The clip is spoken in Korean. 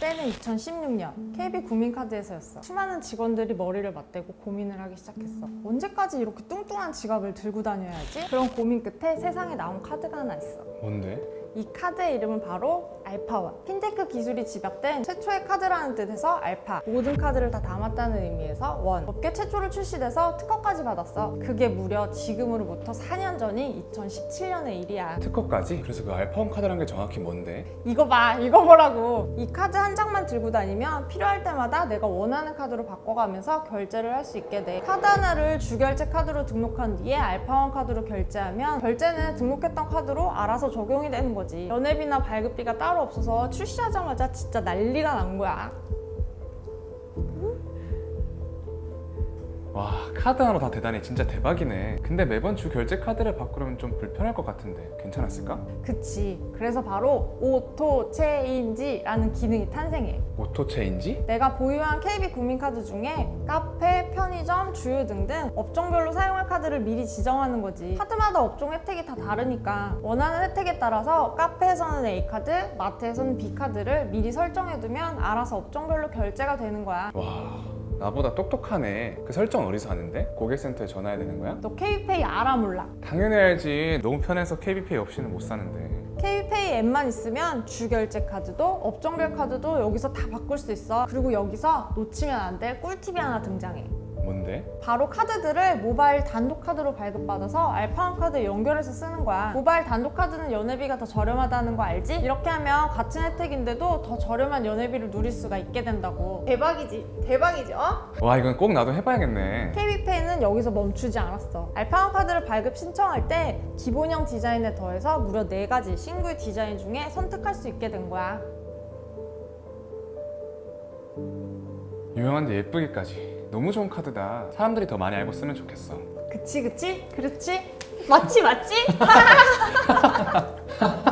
때는 2016년 KB 국민카드에서였어. 수많은 직원들이 머리를 맞대고 고민을 하기 시작했어. 언제까지 이렇게 뚱뚱한 지갑을 들고 다녀야지? 그런 고민 끝에 세상에 나온 카드가 하나 있어. 뭔데? 이 카드의 이름은 바로 알파원. 핀테크 기술이 집약된 최초의 카드라는 뜻에서 알파. 모든 카드를 다 담았다는 의미에서 원. 업계 최초로 출시돼서 특허까지 받았어. 그게 무려 지금으로부터 4년 전인 2017년의 일이야. 특허까지? 그래서 그 알파원 카드란 게 정확히 뭔데? 이거 봐, 이거 보라고. 이 카드 한 장만 들고 다니면 필요할 때마다 내가 원하는 카드로 바꿔가면서 결제를 할 수 있게 돼. 카드 하나를 주결제 카드로 등록한 뒤에 알파원 카드로 결제하면 결제는 등록했던 카드로 알아서 적용이 되는 거 지. 연회비나 발급비가 따로 없어서 출시하자마자 진짜 난리가 난 거야. 와 카드 하나 다 대단히 진짜 대박이네 근데 매번 주 결제 카드를 바꾸려면 좀 불편할 것 같은데 괜찮았을까? 그치. 그래서 바로 오토 체인지라는 기능이 탄생해. 오토 체인지? 내가 보유한 KB 국민카드 중에 카페, 편의점, 주유 등등 업종별로 사용할 카드를 미리 지정하는 거지. 카드마다 업종 혜택이 다 다르니까 원하는 혜택에 따라서 카페에서는 A카드, 마트에서는 B카드를 미리 설정해두면 알아서 업종별로 결제가 되는 거야. 와 나보다 똑똑하네 그 설정 어디서 하는데? 고객센터에 전화해야 되는 거야? 너 KPay 알아 몰라? 당연히 알지 너무 편해서 KB페이 없이는 못 사는데 KPay 앱만 있으면 주결제 카드도 업종별 카드도 여기서 다 바꿀 수 있어. 그리고 여기서 놓치면 안 될 꿀팁이 하나 등장해. 뭔데? 바로 카드들을 모바일 단독 카드로 발급받아서 알파원 카드에 연결해서 쓰는 거야. 모바일 단독 카드는 연회비가 더 저렴하다는 거 알지? 이렇게 하면 같은 혜택인데도 더 저렴한 연회비를 누릴 수가 있게 된다고. 대박이지? 대박이지? 어? 와 이건 꼭 나도 해봐야겠네 KB페이는 여기서 멈추지 않았어. 알파원 카드를 발급 신청할 때 기본형 디자인에 더해서 무려 4가지 싱글 디자인 중에 선택할 수 있게 된 거야. 유명한데 예쁘기까지 너무 좋은 카드다 사람들이 더 많이 알고 쓰면 좋겠어 그치 그치? 그렇지? 맞지 맞지?